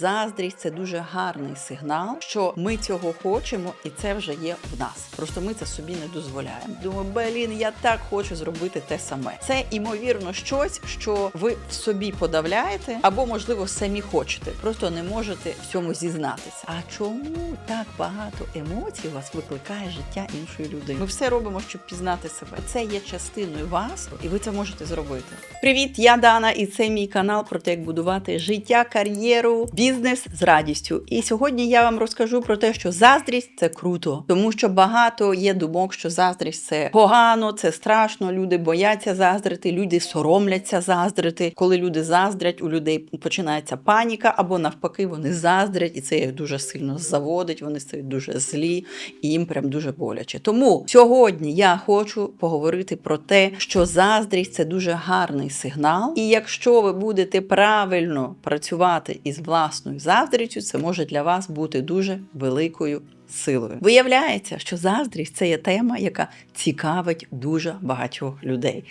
Заздрість це дуже гарний сигнал, що ми цього хочемо, і це вже є в нас. Просто ми це собі не дозволяємо. Думаю, блін, я так хочу зробити те саме. Це імовірно щось, що ви в собі подавляєте, або можливо самі хочете, просто не можете в цьому зізнатися. А чому так багато емоцій у вас викликає життя іншої людини? Ми все робимо, щоб пізнати себе. Це є частиною вас, і ви це можете зробити. Привіт, я Дана, і це мій канал про те, як будувати життя, кар'єру, бізнес з радістю. І сьогодні я вам розкажу про те, що заздрість це круто, тому що багато є думок, що заздрість це погано, це страшно. Люди бояться заздрити, люди соромляться заздрити. Коли люди заздрять, у людей починається паніка, або навпаки, вони заздрять, і це їх дуже сильно заводить. Вони стають дуже злі, і їм прям дуже боляче. Тому сьогодні я хочу поговорити про те, що заздрість це дуже гарний сигнал, і якщо ви будете правильно працювати із власною заздрістю, це може для вас бути дуже великою. Силою виявляється, що заздрість це є тема, яка цікавить дуже багатьох людей.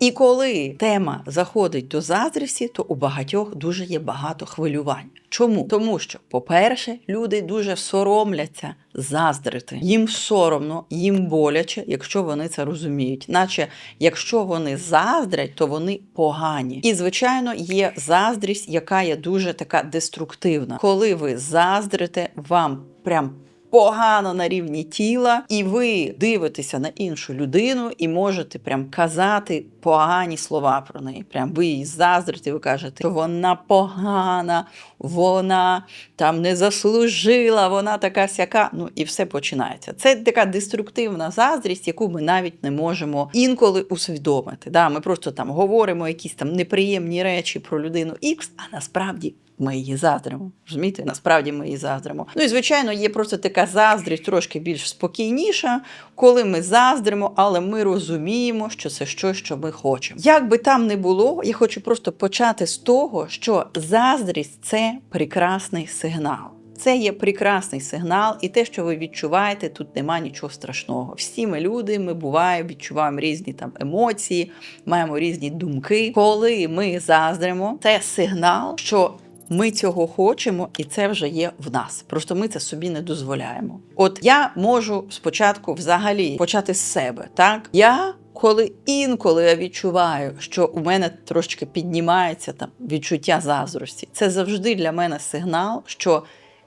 І коли тема заходить до заздрісті, то у багатьох дуже є багато хвилювань. Чому? Тому що, по-перше, люди дуже соромляться заздрити. Їм соромно, їм боляче, якщо вони це розуміють. Наче якщо вони заздрять, то вони погані. І, звичайно, є заздрість, яка є дуже така деструктивна. Коли ви заздрите, вам прям погано на рівні тіла, і ви дивитеся на іншу людину і можете прям казати погані слова про неї. Прям ви її заздрите, ви кажете, що вона погана, вона там не заслужила, вона така сяка. Ну і все починається. Це така деструктивна заздрість, яку ми навіть не можемо інколи усвідомити. Да? Ми просто там говоримо якісь там неприємні речі про людину X, а насправді. Ми її заздримо. Розумієте? Насправді ми її заздримо. Ну і звичайно, є просто така заздрість трошки більш спокійніша, коли ми заздримо, але ми розуміємо, що це щось, що ми хочемо. Як би там не було, я хочу просто почати з того, що заздрість це прекрасний сигнал. Це є прекрасний сигнал, і те, що ви відчуваєте, тут нема нічого страшного. Всі ми люди, ми буваємо, відчуваємо різні там емоції, маємо різні думки. Коли ми заздримо, це сигнал, що ми цього хочемо, і це вже є в нас. Просто ми це собі не дозволяємо. От я можу спочатку взагалі почати з себе. Так я. Коли інколи я відчуваю, що у мене трошки піднімається там відчуття заздрості, це завжди для мене сигнал, що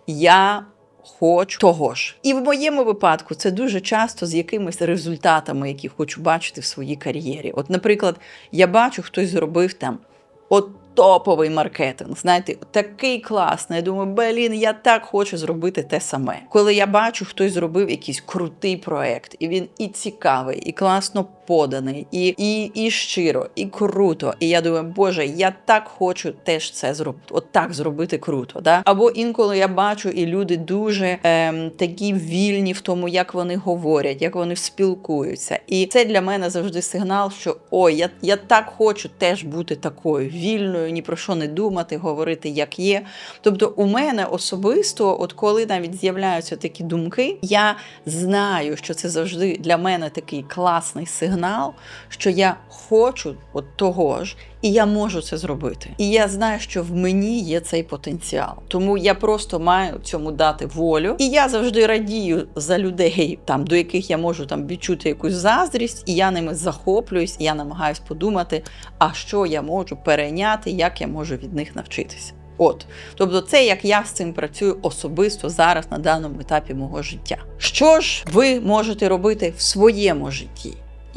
я хочу того ж. І в моєму випадку це дуже часто з якимись результатами, які хочу бачити в своїй кар'єрі. От, наприклад, я бачу, хтось зробив там от топовий маркетинг. Знаєте, такий класний. Я думаю, блін, я так хочу зробити те саме. Коли я бачу, хтось зробив якийсь крутий проект, і він і цікавий, і класно поданий, і і, і щиро, і круто. І я думаю, боже, я так хочу теж це зробити. От так зробити круто. Да? Або інколи я бачу, і люди дуже ем, такі вільні в тому, як вони говорять, як вони спілкуються. І це для мене завжди сигнал, що ой, я, я так хочу теж бути такою вільною, ні про що не думати, говорити як є. Тобто, у мене особисто, от коли навіть з'являються такі думки, я знаю, що це завжди для мене такий класний сигнал, що я хочу от того ж. І я можу це зробити. І я знаю, що в мені є цей потенціал. Тому я просто маю цьому дати волю. І я завжди радію за людей, там до яких я можу там відчути якусь заздрість, і я ними захоплююсь, і я намагаюсь подумати, а що я можу перейняти, як я можу від них навчитися. От, тобто, це як я з цим працюю особисто зараз на даному етапі мого життя. Що ж ви можете робити в своєму житті?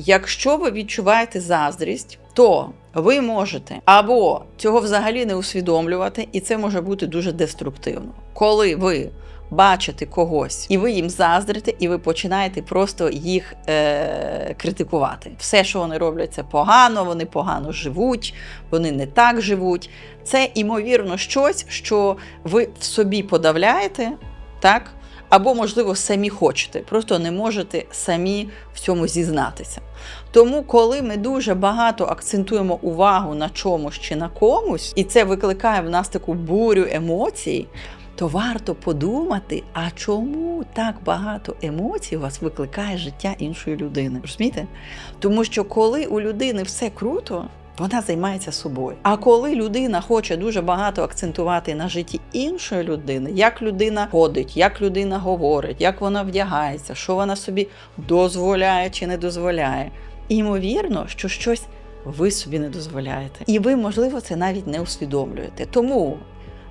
Якщо ви відчуваєте заздрість, то ви можете або цього взагалі не усвідомлювати, і це може бути дуже деструктивно. Коли ви бачите когось, і ви їм заздрите, і ви починаєте просто їх е- критикувати. Все, що вони роблять, це погано, вони погано живуть, вони не так живуть. Це імовірно щось, що ви в собі подавляєте, так? Або, можливо, самі хочете, просто не можете самі в цьому зізнатися. Тому, коли ми дуже багато акцентуємо увагу на чомусь чи на комусь, і це викликає в нас таку бурю емоцій, то варто подумати, а чому так багато емоцій у вас викликає життя іншої людини. Розумієте? Тому що коли у людини все круто, Вона займається собою. А коли людина хоче дуже багато акцентувати на житті іншої людини, як людина ходить, як людина говорить, як вона вдягається, що вона собі дозволяє чи не дозволяє, ймовірно, що щось ви собі не дозволяєте. І ви, можливо, це навіть не усвідомлюєте. Тому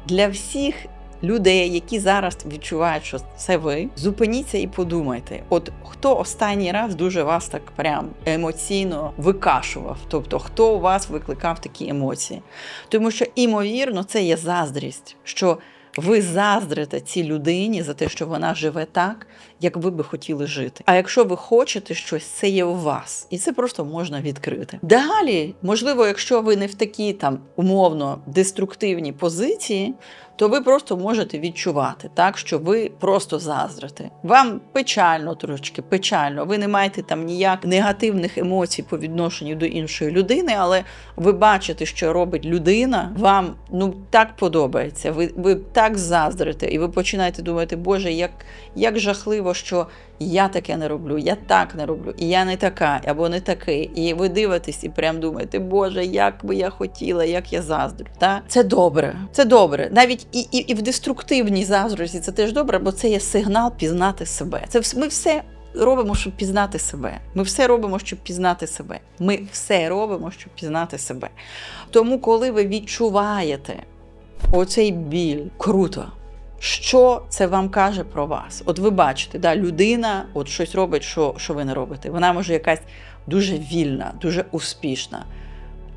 для всіх людей, які зараз відчувають, що це ви, зупиніться і подумайте: от хто останній раз дуже вас так прям емоційно викашував, тобто хто у вас викликав такі емоції. Тому що, імовірно, це є заздрість, що ви заздрите цій людині за те, що вона живе так, як ви би хотіли жити. А якщо ви хочете щось, це є у вас, і це просто можна відкрити. Далі, можливо, якщо ви не в такій там умовно деструктивній позиції, то ви просто можете відчувати так, що ви просто заздрите. Вам печально трошки, печально. Ви не маєте там ніяк негативних емоцій по відношенню до іншої людини, але ви бачите, що робить людина, вам ну так подобається. Ви ви так заздрите, і ви починаєте думати, Боже, як, як жахливо, що я таке не роблю, я так не роблю, і я не така, або не такий. І ви дивитесь і прям думаєте, Боже, як би я хотіла, як я заздрю. Та? Це добре, це добре. Навіть і, і, і в деструктивній заздрості це теж добре, бо це є сигнал пізнати себе. Це ми все. Робимо, щоб пізнати себе. Ми все робимо, щоб пізнати себе. Ми все робимо, щоб пізнати себе. Тому, коли ви відчуваєте оцей біль, круто. Що це вам каже про вас? От ви бачите, да, людина от щось робить, що, що ви не робите. Вона може якась дуже вільна, дуже успішна.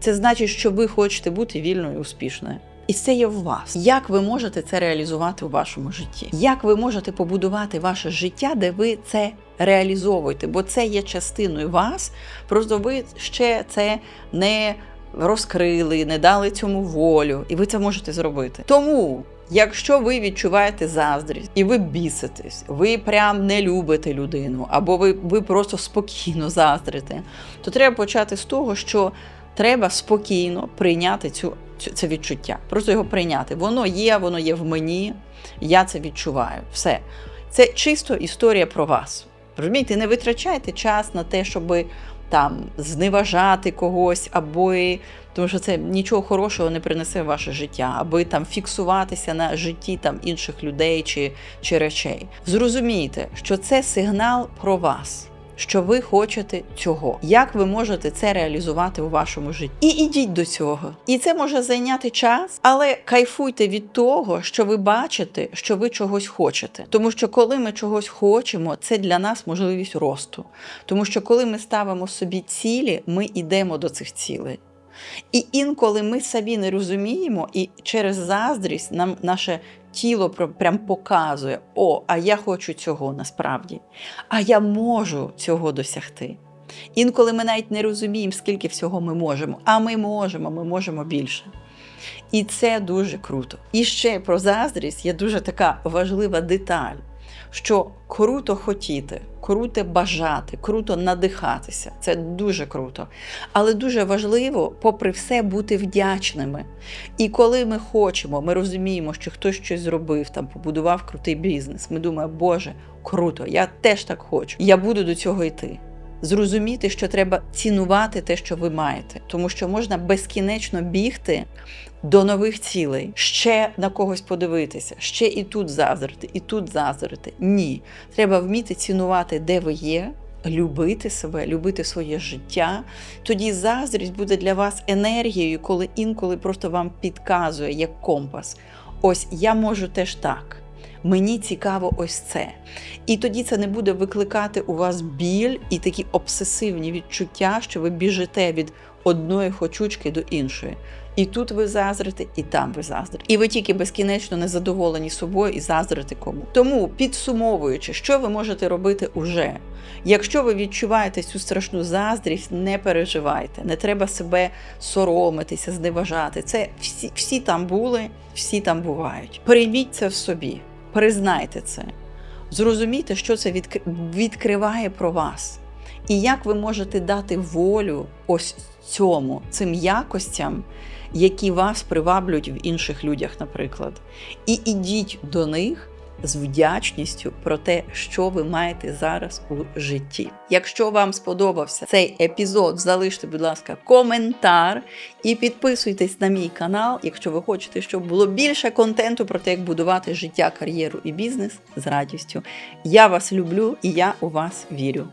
Це значить, що ви хочете бути вільною і успішною. І це є в вас. Як ви можете це реалізувати у вашому житті? Як ви можете побудувати ваше життя, де ви це реалізовуєте? Бо це є частиною вас, просто ви ще це не розкрили, не дали цьому волю, і ви це можете зробити. Тому. Якщо ви відчуваєте заздрість і ви біситесь, ви прям не любите людину, або ви, ви просто спокійно заздрите, то треба почати з того, що треба спокійно прийняти цю, це відчуття. Просто його прийняти. Воно є, воно є в мені, я це відчуваю. Все. Це чисто історія про вас. Розумієте, не витрачайте час на те, щоб там зневажати когось, або тому що це нічого хорошого не принесе в ваше життя, аби там фіксуватися на житті там інших людей чи, чи речей. Зрозумійте, що це сигнал про вас. Що ви хочете цього, як ви можете це реалізувати у вашому житті? І ідіть до цього. І це може зайняти час, але кайфуйте від того, що ви бачите, що ви чогось хочете. Тому що коли ми чогось хочемо, це для нас можливість росту. Тому що коли ми ставимо собі цілі, ми йдемо до цих цілей. І інколи ми самі не розуміємо, і через заздрість нам наше тіло прям показує: о, а я хочу цього насправді, а я можу цього досягти. Інколи ми навіть не розуміємо, скільки всього ми можемо, а ми можемо, ми можемо більше. І це дуже круто. І ще про заздрість є дуже така важлива деталь, що круто хотіти, круто бажати, круто надихатися. Це дуже круто. Але дуже важливо, попри все, бути вдячними. І коли ми хочемо, ми розуміємо, що хтось щось зробив, там побудував крутий бізнес. Ми думаємо, Боже, круто, я теж так хочу. Я буду до цього йти. Зрозуміти, що треба цінувати те, що ви маєте, тому що можна безкінечно бігти до нових цілей, ще на когось подивитися, ще і тут зазрити, і тут зазрити. Ні, треба вміти цінувати, де ви є. Любити себе, любити своє життя, тоді заздрість буде для вас енергією, коли інколи просто вам підказує як компас. Ось я можу теж так. Мені цікаво ось це. І тоді це не буде викликати у вас біль і такі обсесивні відчуття, що ви біжите від одної хочучки до іншої. І тут ви зазрите, і там ви заздрите. І ви тільки безкінечно незадоволені собою і заздрите кому. Тому, підсумовуючи, що ви можете робити уже. Якщо ви відчуваєте цю страшну заздрість, не переживайте, не треба себе соромитися, зневажати. Це всі, всі там були, всі там бувають. Прийміть це в собі, признайте це, зрозумійте, що це відкриває про вас. І як ви можете дати волю ось цьому, цим якостям, які вас приваблюють в інших людях, наприклад. І ідіть до них, з вдячністю про те, що ви маєте зараз у житті. Якщо вам сподобався цей епізод, залиште, будь ласка, коментар і підписуйтесь на мій канал, якщо ви хочете, щоб було більше контенту про те, як будувати життя, кар'єру і бізнес з радістю. Я вас люблю і я у вас вірю.